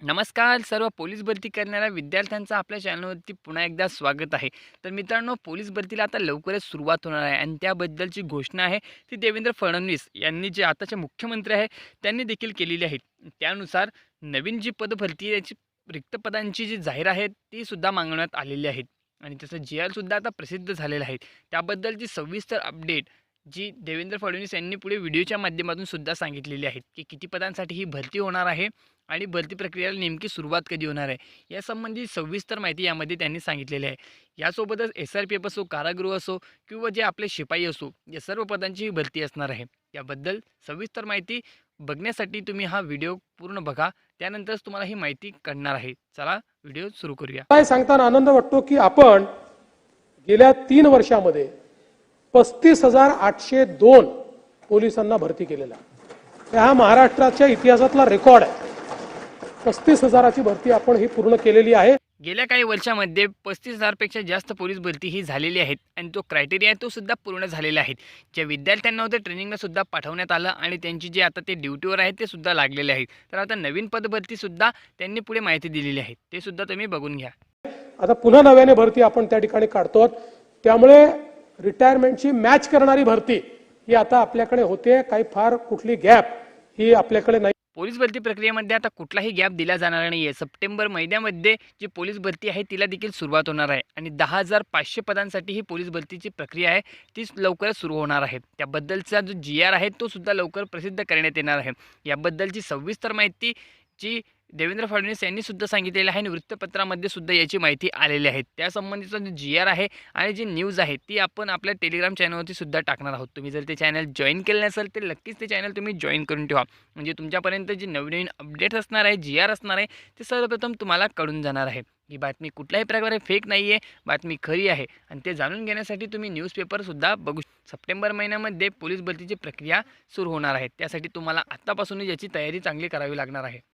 नमस्कार. सर्व पोलीस भरती करणाऱ्या विद्यार्थ्यांचं आपल्या चॅनलवरती पुन्हा एकदा स्वागत आहे. तर मित्रांनो पोलीस भरतीला आता लवकरच सुरुवात होणार आहे आणि त्याबद्दलची घोषणा आहे ती देवेंद्र फडणवीस यांनी जे आताचे मुख्यमंत्री आहे त्यांनी देखील केलेली आहे. त्यानुसार नवीन जी पदभरती याची रिक्त पदांची जी जाहीर आहे ती सुद्धा मागवण्यात आलेली आहेत. आणि तसं जी आरसुद्धा आता प्रसिद्ध झालेलं आहे. त्याबद्दलची सविस्तर अपडेट जी देवेंद्र फडणवीस यांनी पुढे व्हिडिओच्या माध्यमातून सुद्धा सांगितलेली आहेत की किती पदांसाठी ही भरती होणार आहे आणि भरती प्रक्रियेला नेमकी सुरुवात कधी होणार आहे यासंबंधी सविस्तर माहिती यामध्ये त्यांनी सांगितलेली आहे. यासोबतच एस आर पी एफ असो कारागृह असो किंवा जे आपले शिपाई असो या सर्व पदांची ही भरती असणार आहे. याबद्दल सविस्तर माहिती बघण्यासाठी तुम्ही हा व्हिडिओ पूर्ण बघा त्यानंतरच तुम्हाला ही माहिती कळणार आहे. चला व्हिडिओ सुरू करूया. काय सांगताना आनंद वाटतो की आपण गेल्या तीन वर्षामध्ये पस्तीस हजार आठशे दोन पोलिसांना भरती केलेला आहे. हा महाराष्ट्राच्या इतिहासातला रेकॉर्ड आहे. पस्तीस हजाराची भरती आपण ही पूर्ण केलेली आहे. गेल्या काही वर्षामध्ये पस्तीस हजारपेक्षा जास्त पोलीस भरती ही झालेली आहेत आणि तो क्रायटेरिया तो सुद्धा पूर्ण झालेला आहे. ज्या विद्यार्थ्यांना होते ट्रेनिंगला सुद्धा पाठवण्यात आलं आणि त्यांची जे आता ते ड्युटीवर आहेत ते सुद्धा लागलेले आहेत. तर आता नवीन पदभरतीसुद्धा त्यांनी पुढे माहिती दिलेली आहे. ते सुद्धा तुम्ही बघून घ्या. आता पुन्हा नव्याने भरती आपण त्या ठिकाणी काढतो त्यामुळे रिटायरमेंटची मॅच करणारी भरती ही आता आपल्याकडे होते. काही फार कुठली गॅप ही आपल्याकडे नाही. पोलीस भरती प्रक्रियेमध्ये आता कुठलाही गॅप दिला जाणार नाही आहे सप्टेंबर महिन्यामध्ये जी पोलीस भरती आहे तिला देखील सुरुवात होणार आहे. आणि दहा हजार पाचशे पदांसाठी ही पोलीस भरतीची प्रक्रिया आहे ती लवकरच सुरू होणार आहे. त्याबद्दलचा जो जी आर आहे तो सुद्धा लवकर प्रसिद्ध करण्यात येणार आहे. याबद्दलची सविस्तर माहिती जी देवेंद्र फडणवीस यांनी सुद्धा सांगितलेलं आहे आणि वृत्तपत्रामध्ये सुद्धा याची माहिती आलेली आहे. त्यासंबंधीचा जो जी आर आहे आणि जी न्यूज आहे ती आपण आपल्या टेलिग्राम चॅनलवरती सुद्धा टाकणार आहोत. तुम्ही जर ते चॅनल जॉईन केलं नसेल तर नक्कीच ते चॅनल तुम्ही जॉईन करून ठेवा. म्हणजे तुमच्यापर्यंत जे नवीन नवीन अपडेट्स असणार आहे जी आर असणार आहे ते सर्वप्रथम तुम्हाला कळून जाणार आहे. ही बातमी कुठल्याही प्रकारे फेक नाही आहे बातमी खरी आहे. आणि ते जाणून घेण्यासाठी तुम्ही न्यूजपेपरसुद्धा बघू सप्टेंबर महिन्यामध्ये पोलीस भरतीची प्रक्रिया सुरू होणार आहे. त्यासाठी तुम्हाला आत्तापासूनच याची तयारी चांगली करावी लागणार आहे.